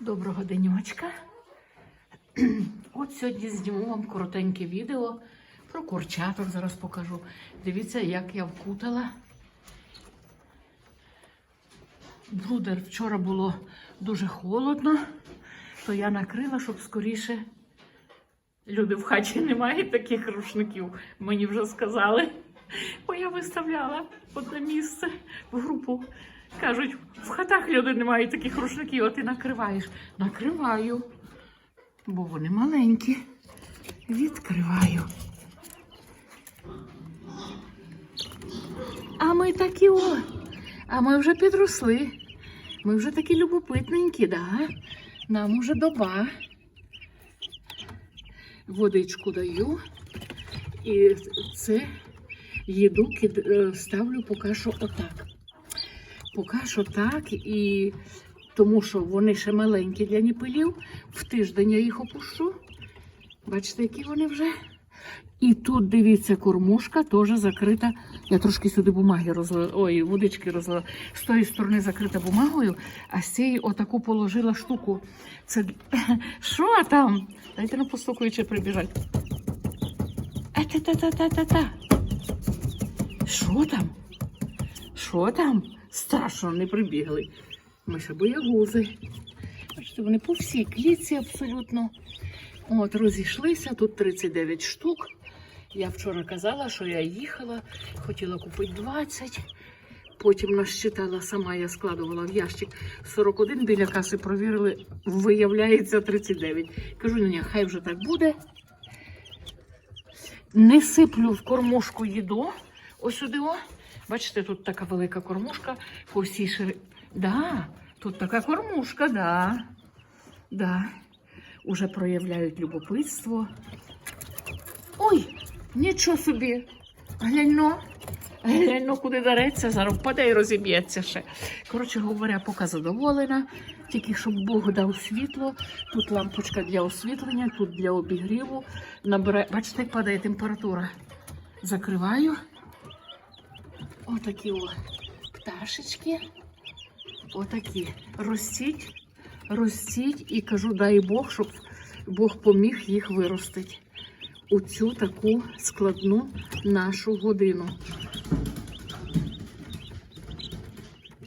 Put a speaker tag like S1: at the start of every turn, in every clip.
S1: Доброго денечка. От сьогодні зніму вам коротеньке відео про курчаток. Зараз покажу. Дивіться, як я вкутала. Брудер вчора було дуже холодно, то я накрила, щоб скоріше. Люди в хаті немає таких рушників, мені вже сказали. Бо я виставляла одне місце в групу. Кажуть, в хатах люди не мають таких рушників, а ти накриваєш. Накриваю, бо вони маленькі. Відкриваю. А ми такі о. А ми вже підросли. Ми вже такі любопитненькі, да? Нам уже доба. Водичку даю. І це їду е, ставлю поки що отак. Поки що так, і тому що вони ще маленькі для ніпилів. В тиждень я їх опущу. Бачите, які вони вже. І тут, дивіться, кормушка теж закрита. Я трошки сюди бумаги розлила, ой, водички розлила. З тої сторони закрита бумагою, а з цієї отаку положила штуку. Це що там? Дайте на постукаю, чи прибіжать. Та-та-та-та-та-та. Що там? Що там? Страшно не прибігли. Ми ще боягузи. Бачите, вони по всій клітці абсолютно. От, розійшлися, тут 39 штук. Я вчора казала, що я їхала, хотіла купити 20. Потім насчитала сама, я складувала в ящик 41, біля каси провірили, виявляється 39. Кажу, ні, хай вже так буде. Не сиплю в кормушку їду. Ось сюди. О. Бачите, тут така велика кормушка по всій ширині. Да, тут така кормушка, да. Да. Уже проявляють любопитство. Ой, нічого собі. Гляньно. Гляньно, куди дареться, зараз впаде і розіб'ється ще. Коротше говоря, поки задоволена. Тільки щоб Бог дав світло. Тут лампочка для освітлення, тут для обігріву. Набирає, бачите, як падає температура. Закриваю. Отакі о пташечки. Отакі. Ростіть, ростіть і кажу, дай Бог, щоб Бог поміг їх виростити у цю таку складну нашу годину.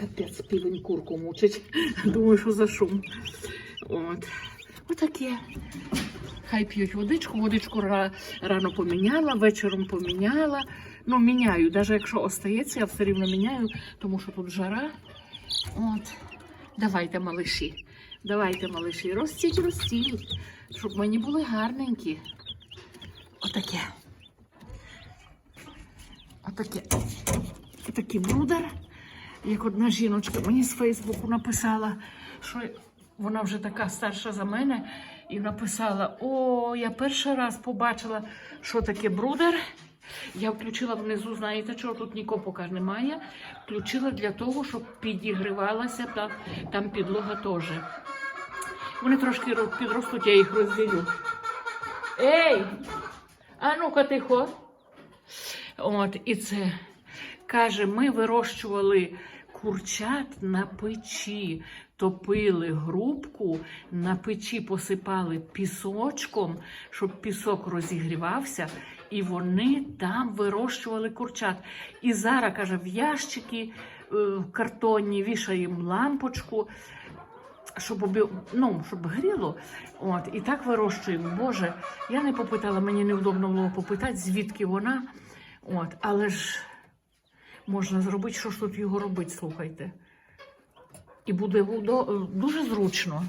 S1: Капець півень курку мучить. Думаю, що за шум. От. Отаке. Хай п'ють водичку, водичку рано поміняла, вечором поміняла. Ну, міняю, навіть якщо остається, я все рівно міняю, тому що тут жара. От. Давайте, малиші. Давайте, малиші, ростіть, ростіть, щоб мені були гарненькі. Отаке. Отаке. Отакий брудер. Як одна жіночка мені з Фейсбуку написала, що вона вже така старша за мене, і написала: О, я перший раз побачила, що таке брудер. Я включила внизу, знаєте, чого тут нікого поки немає. Включила для того, щоб підігрівалася та, там підлога теж. Вони трошки підростуть, я їх розділю. Ей! А ну-ка тихо. От, і це каже, ми вирощували курчат на печі, топили грубку, на печі посипали пісочком, щоб пісок розігрівався, і вони там вирощували курчат. І зараз каже, в ящики е, в картонні вішаємо лампочку. Щоб ну, щоб гріло, от і так вирощуємо. Боже, я не попитала, мені невдобно було попитати, звідки вона. От, але ж можна зробити, що ж тут його робити, слухайте. І буде дуже зручно.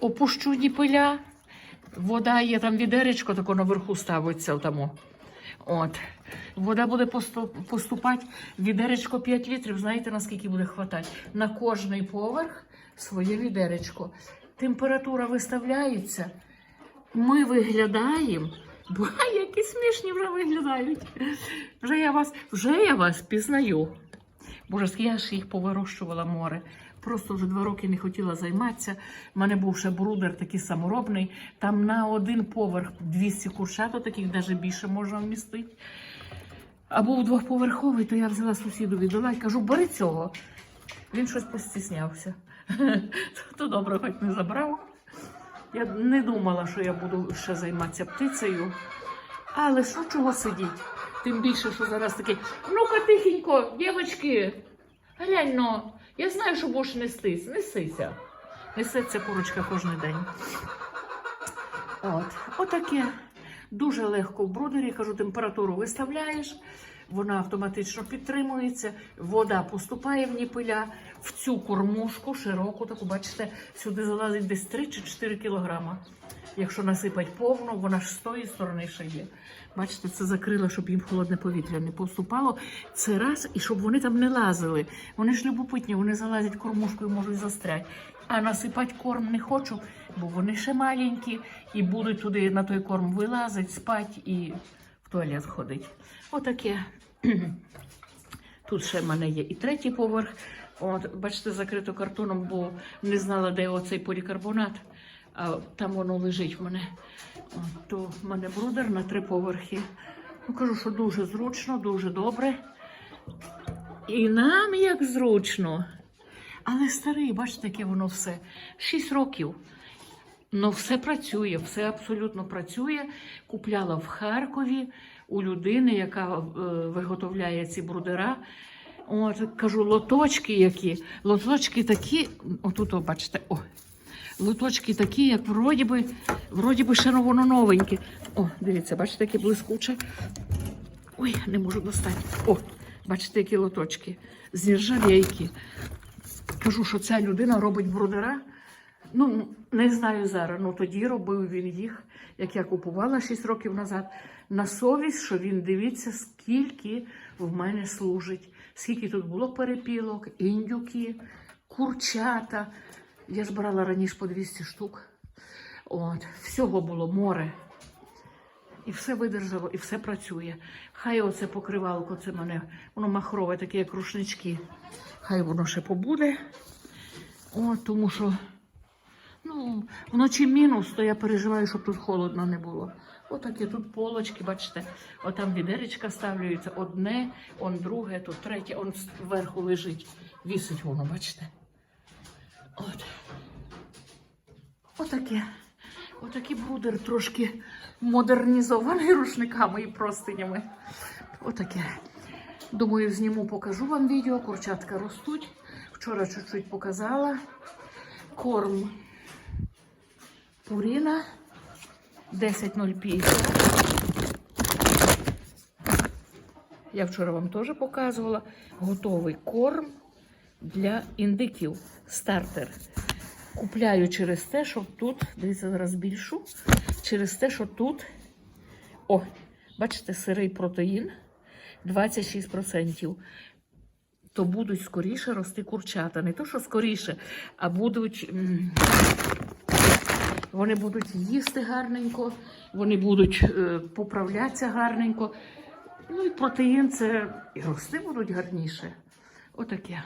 S1: Опущу діпиля, вода є там відеречко, тако наверху ставиться тому. От. Вода буде поступати, відеречко 5 літрів, знаєте, наскільки буде хватати? На кожний поверх своє відеречко. Температура виставляється, ми виглядаємо. Бо які смішні вже виглядають. Вже я вас, вже я вас пізнаю. Боже, я ж їх повирощувала море. Просто вже два роки не хотіла займатися. У мене був ще брудер такий саморобний. Там на один поверх 200 курчат, таких навіть більше можна вмістити. А був двохповерховий, то я взяла сусіду віддала і кажу, бери цього. Він щось постіснявся. То добре, хоч не забрав. Я не думала, що я буду ще займатися птицею. Але що чого сидіть? Тим більше, що зараз таке. Ну-ка, тихенько, дівчатки, глянь ну, Я знаю, що будеш нестись. Несися. Несеться курочка кожен день. От, отаке. Дуже легко в брудері, кажу, температуру виставляєш, вона автоматично підтримується, вода поступає в ніпиля, в цю кормушку широку, таку, бачите, сюди залазить десь 3 чи 4 кілограма. Якщо насипать повну, вона ж з тої сторони ще є. Бачите, це закрила, щоб їм холодне повітря не поступало. Це раз, і щоб вони там не лазили. Вони ж любопитні, вони залазять кормушкою, можуть застряти. А насипати корм не хочу, бо вони ще маленькі і будуть туди на той корм вилазити, спати і туалет ходить. Отаке. Тут ще в мене є і третій поверх. От, бачите, закрито картоном, бо не знала, де оцей полікарбонат. А там воно лежить в мене. От, то в мене брудер на три поверхи. Ну, кажу, що дуже зручно, дуже добре. І нам як зручно. Але старий, бачите, яке воно все. Шість років. Ну, все працює, все абсолютно працює. Купляла в Харкові у людини, яка е, виготовляє ці брудера. От, кажу, лоточки які. Лоточки такі, отут, о, бачите, о, лоточки такі, як вроді би, вроді би ще воно новеньке. О, дивіться, бачите, яке блискуче. Ой, не можу достати. О, бачите, які лоточки. З нержавейки. Кажу, що ця людина робить брудера. Ну, не знаю зараз. Ну тоді робив він їх, як я купувала 6 років назад. На совість, що він дивиться, скільки в мене служить, скільки тут було перепілок, індюки, курчата. Я ж брала раніше по 200 штук. От, всього було море. І все видержало, і все працює. Хай оце покривалко, це мене, воно махрове, таке, як рушнички. Хай воно ще побуде. О, тому що вночі мінус, то я переживаю, щоб тут холодно не було. Отакі тут полочки, бачите, отам відеречка ставлюється, одне, он друге, тут третє, он зверху лежить. Вісить воно, бачите? От. Отаке. Отакий брудер трошки модернізований рушниками і простинями. Отаке. Думаю, зніму, покажу вам відео. Курчатка ростуть. Вчора чуть-чуть показала. Корм Пуріна 10,050. Я вчора вам теж показувала. Готовий корм для індиків. Стартер. Купляю через те, що тут, дивіться, зараз більшу, через те, що тут, о, бачите, сирий протеїн 26%. То будуть скоріше рости курчата. Не то, що скоріше, а будуть. Вони будуть їсти гарненько, вони будуть е, поправлятися гарненько. Ну і протеїн це і рости будуть гарніше. Отаке.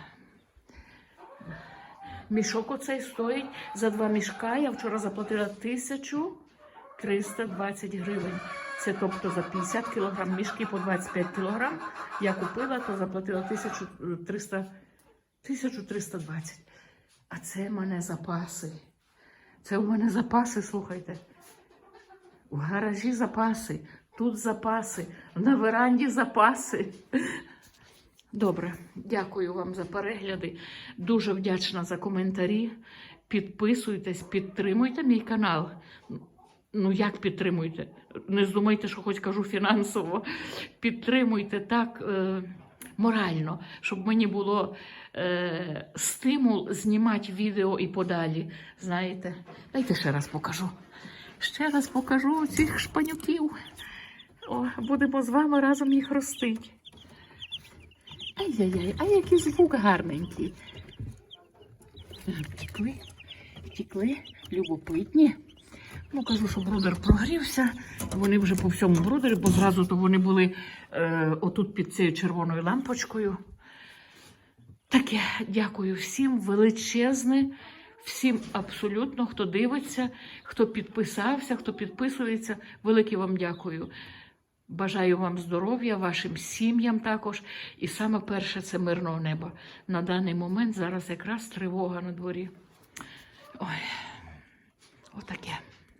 S1: Мішок оцей стоїть за два мішка. Я вчора заплатила 1320 гривень. Це тобто за 50 кілограм, мішки по 25 кілограм. Я купила, то заплатила 1300, 1320. А це в мене запаси. Це у мене запаси, слухайте. В гаражі запаси, тут запаси, на веранді запаси. Добре, дякую вам за перегляди. Дуже вдячна за коментарі. Підписуйтесь, підтримуйте мій канал. Ну, як підтримуйте? Не здумайте, що хоч кажу фінансово. Підтримуйте так е, морально, щоб мені було е, стимул знімати відео і подалі. Знаєте, дайте ще раз покажу. Ще раз покажу цих шпанюків. О, будемо з вами разом їх ростити. Ай-яй-яй, а який звук гарненький. Втікли, втікли, любопитні. Ну, кажу, що брудер прогрівся. Вони вже по всьому брудері, бо зразу то вони були е, отут під цією червоною лампочкою. Таке, дякую всім величезне, всім абсолютно, хто дивиться, хто підписався, хто підписується. Велике вам дякую. Бажаю вам здоров'я, вашим сім'ям також. І саме перше це мирного неба. На даний момент зараз якраз тривога на дворі. Ой, отаке.